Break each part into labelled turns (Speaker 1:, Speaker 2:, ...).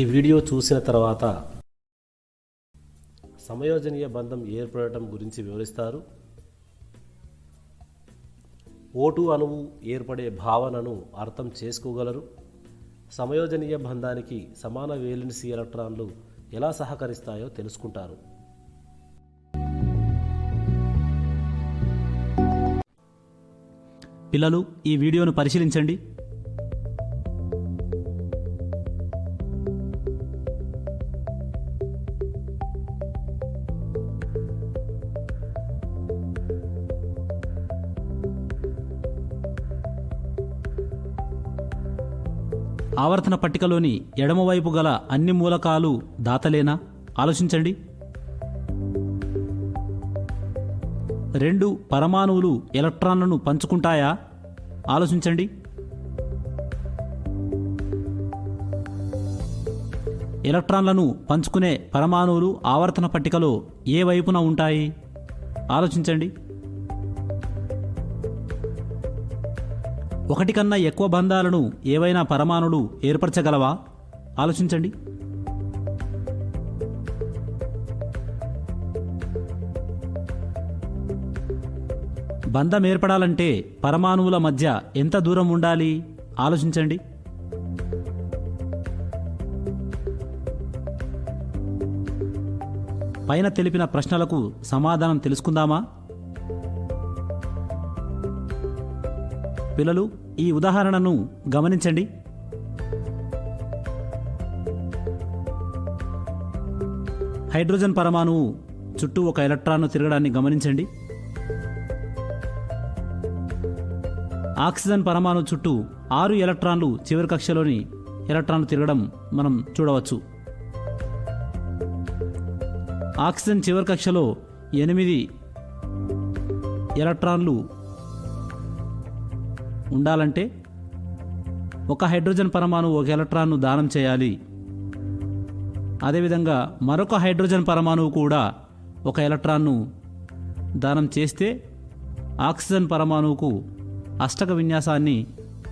Speaker 1: ఈ వీడియో చూసిన తర్వాత సమయోజనీయ బంధం ఏర్పడటం గురించి వివరిస్తారు. ఓటు అణువు ఏర్పడే భావనను అర్థం చేసుకోగలరు. సమయోజనీయ బంధానికి సమాన వేలెన్సీ ఎలక్ట్రాన్లు ఎలా సహకరిస్తాయో తెలుసుకుంటారు.
Speaker 2: పిల్లలు ఈ వీడియోను పరిశీలించండి. ఆవర్తన పట్టికలోని ఎడమవైపు గల అన్ని మూలకాలు దాతలేనా? ఆలోచించండి. రెండు పరమాణువులు ఎలక్ట్రాన్లను పంచుకుంటాయా? ఆలోచించండి. ఎలక్ట్రాన్లను పంచుకునే పరమాణువులు ఆవర్తన పట్టికలో ఏ వైపున ఉంటాయి? ఆలోచించండి. ఒకటి కన్నా ఎక్కువ బంధాలను ఏవైనా పరమాణులు ఏర్పరచగలవా? ఆలోచించండి. బంధం ఏర్పడాలంటే పరమాణువుల మధ్య ఎంత దూరం ఉండాలి? ఆలోచించండి. పైన తెలిపిన ప్రశ్నలకు సమాధానం తెలుసుకుందామా? పిల్లలు ఈ ఉదాహరణను గమనించండి. హైడ్రోజన్ పరమాణువు చుట్టూ ఒక ఎలక్ట్రాన్ను తిరగడాన్ని గమనించండి. ఆక్సిజన్ పరమాణు చుట్టూ ఆరు ఎలక్ట్రాన్లు చివరి కక్షలోని ఎలక్ట్రాన్లు తిరగడం మనం చూడవచ్చు. ఆక్సిజన్ చివరి కక్షలో ఎనిమిది ఎలక్ట్రాన్లు ఉండాలంటే ఒక హైడ్రోజన్ పరమాణు ఒక ఎలక్ట్రాన్ను దానం చేయాలి. అదేవిధంగా మరొక హైడ్రోజన్ పరమాణువు కూడా ఒక ఎలక్ట్రాన్ను దానం చేస్తే ఆక్సిజన్ పరమాణువుకు అష్టక విన్యాసాన్ని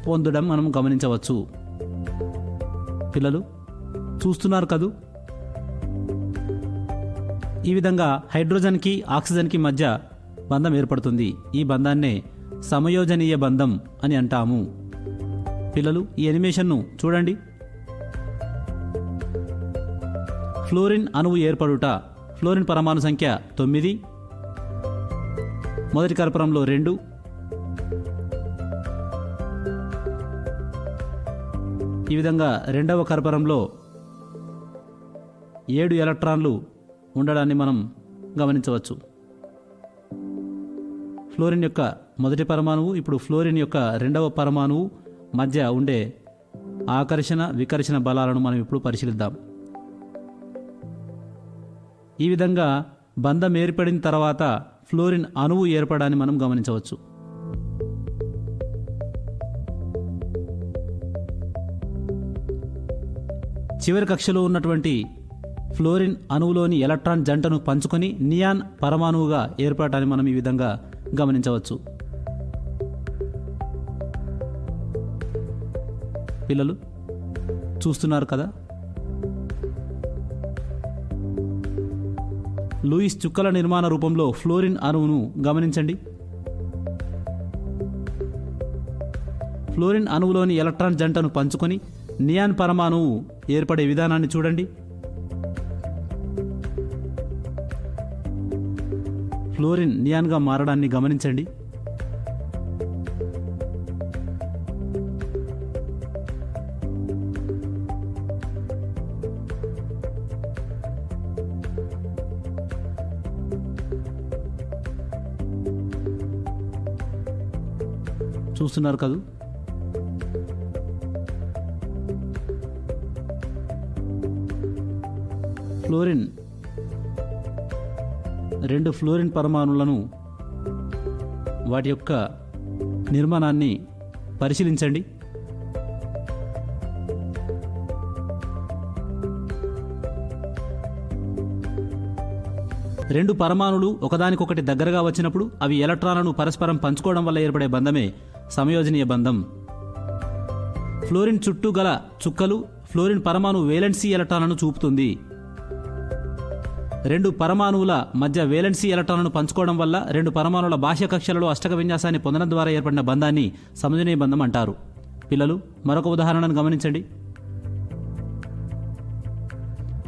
Speaker 2: పొందడం మనం గమనించవచ్చు. పిల్లలు చూస్తున్నారు కదూ? ఈ విధంగా హైడ్రోజన్కి ఆక్సిజన్కి మధ్య బంధం ఏర్పడుతుంది. ఈ బంధాన్నే సమయోజనీయ బంధం అని అంటాము. పిల్లలు ఈ ఎనిమేషన్ను చూడండి. ఫ్లోరిన్ అణువు ఏర్పడుట ఫ్లోరిన్ పరమాణు సంఖ్య తొమ్మిది. మొదటి కర్పరంలో రెండు. ఈ విధంగా రెండవ కర్పరంలో ఏడు ఎలక్ట్రాన్లు ఉండడాన్ని మనం గమనించవచ్చు. ఫ్లోరిన్ యొక్క మొదటి పరమాణువు ఇప్పుడు ఫ్లోరిన్ యొక్క రెండవ పరమాణువు మధ్య ఉండే ఆకర్షణ వికర్షణ బలాలను మనం ఇప్పుడు పరిశీలిద్దాం. ఈ విధంగా బంధం ఏర్పడిన తర్వాత ఫ్లోరిన్ అణువు ఏర్పడాన్ని మనం గమనించవచ్చు. చివరి కక్షలో ఉన్నటువంటి ఫ్లోరిన్ అణువులోని ఎలక్ట్రాన్ జంటను పంచుకొని నియాన్ పరమాణువుగా ఏర్పడటాన్ని మనం ఈ విధంగా గమనించవచ్చు. పిల్లలు చూస్తున్నారు కదా? లూయిస్ చుక్కల నిర్మాణ రూపంలో ఫ్లోరిన్ అణువును గమనించండి. ఫ్లోరిన్ అణువులోని ఎలక్ట్రాన్ జంటను పంచుకొని నియాన్ పరమాణువు ఏర్పడే విధానాన్ని చూడండి. ఫ్లోరిన్ నియాన్గా మారడాన్ని గమనించండి. చూస్తున్నారు కదూ? ఫ్లోరిన్ రెండు ఫ్లోరిన్ పరమాణులను వాటి యొక్క నిర్మాణాన్ని పరిశీలించండి. రెండు పరమాణులు ఒకదానికొకటి దగ్గరగా వచ్చినప్పుడు అవి ఎలక్ట్రాన్లను పరస్పరం పంచుకోవడం వల్ల ఏర్పడే బంధమే సమయోజనీయ బంధం. ఫ్లోరిన్ చుట్టూ గల చుక్కలు ఫ్లోరిన్ పరమాణు వేలెన్సీ ఎలక్ట్రాన్లను చూపుతుంది. రెండు పరమాణువుల మధ్య వేలెన్సీ ఎలక్ట్రాన్లను పంచుకోవడం వల్ల రెండు పరమాణువుల బాహ్య కక్షలలో అష్టక విన్యాసాన్ని పొందడం ద్వారా ఏర్పడిన బంధాన్ని సమజనీయ బంధం అంటారు. పిల్లలు మరొక ఉదాహరణను గమనించండి.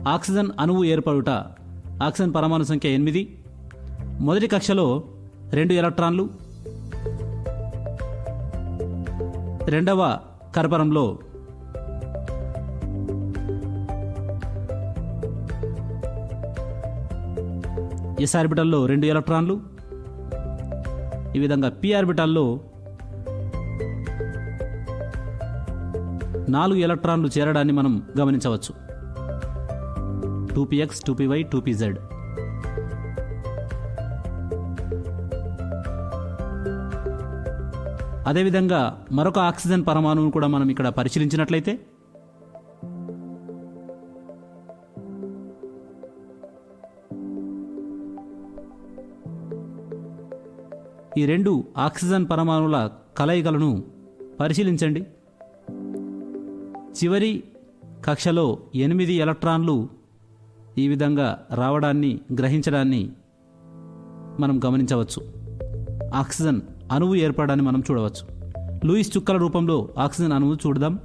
Speaker 2: ఆక్సిజన్ అణువు ఏర్పడుట. ఆక్సిజన్ పరమాణు సంఖ్య ఎనిమిది. మొదటి కక్షలో రెండు ఎలక్ట్రాన్లు. రెండవ కర్పరంలో ఎస్ ఆర్బిటల్లో రెండు ఎలక్ట్రాన్లు. ఈ విధంగా పి ఆర్బిటల్లో నాలుగు ఎలక్ట్రాన్లు చేరడాన్ని మనం గమనించవచ్చు. Two px two py two pz అదేవిధంగా మరొక ఆక్సిజన్ పరమాణువును కూడా మనం ఇక్కడ పరిశీలించినట్లయితే ఈ రెండు ఆక్సిజన్ పరమాణువుల కలయికలను పరిశీలించండి. చివరి కక్షలో ఎనిమిది ఎలక్ట్రాన్లు ఈ విధంగా రావడాన్ని గ్రహించడాన్ని మనం గమనించవచ్చు. ఆక్సిజన్ అణువు ఏర్పడడాన్ని మనం చూడవచ్చు. లూయిస్ చుక్కల రూపంలో ఆక్సిజన్ అణువు చూడదాం.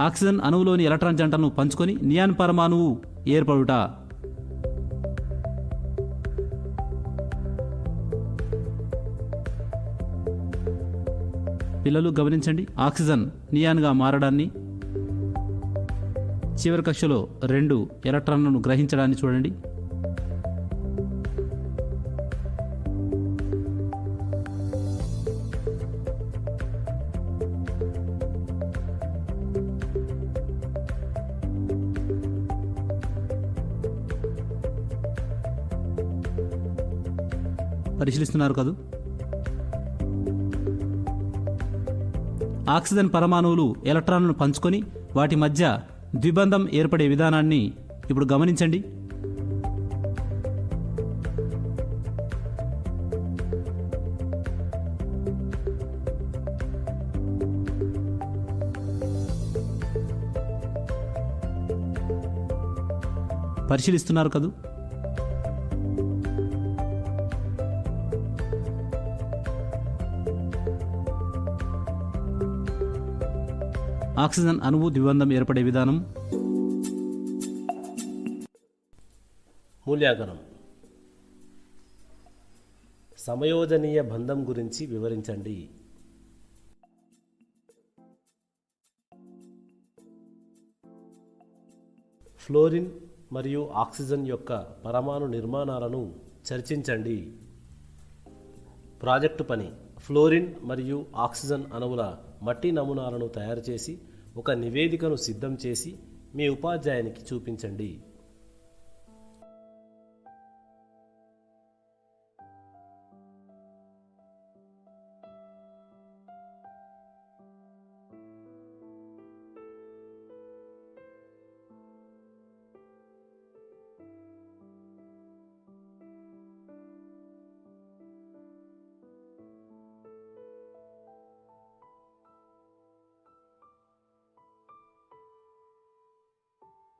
Speaker 2: ఆక్సిజన్ అణువులోని ఎలక్ట్రాన్ జంటను పంచుకొని నియాన్ పరమాణువు ఏర్పడుట. పిల్లలు గమనించండి ఆక్సిజన్ నియాన్గా మారడాన్ని. చివరి కక్షలో రెండు ఎలక్ట్రాన్లను గ్రహించడాన్ని చూడండి. పరిశీలిస్తున్నారు కదూ? ఆక్సిజన్ పరమాణువులు ఎలక్ట్రాన్లను పంచుకొని వాటి మధ్య ద్విబంధం ఏర్పడే విధానాన్ని ఇప్పుడు గమనించండి. పరిశీలిస్తున్నారు కదూ? ఆక్సిజన్ అణువు ద్విబంధం ఏర్పడే విధానం.
Speaker 1: మూల్యాంకనం. సమయోజనీయ బంధం గురించి వివరించండి. ఫ్లోరిన్ మరియు ఆక్సిజన్ యొక్క పరమాణు నిర్మాణాలను చర్చించండి. ప్రాజెక్టు పని ఫ్లోరిన్ మరియు ఆక్సిజన్ అణువుల మట్టి నమూనాలను తయారు చేసి ఒక నివేదికను సిద్ధం చేసి మీ ఉపాధ్యాయునికి చూపించండి.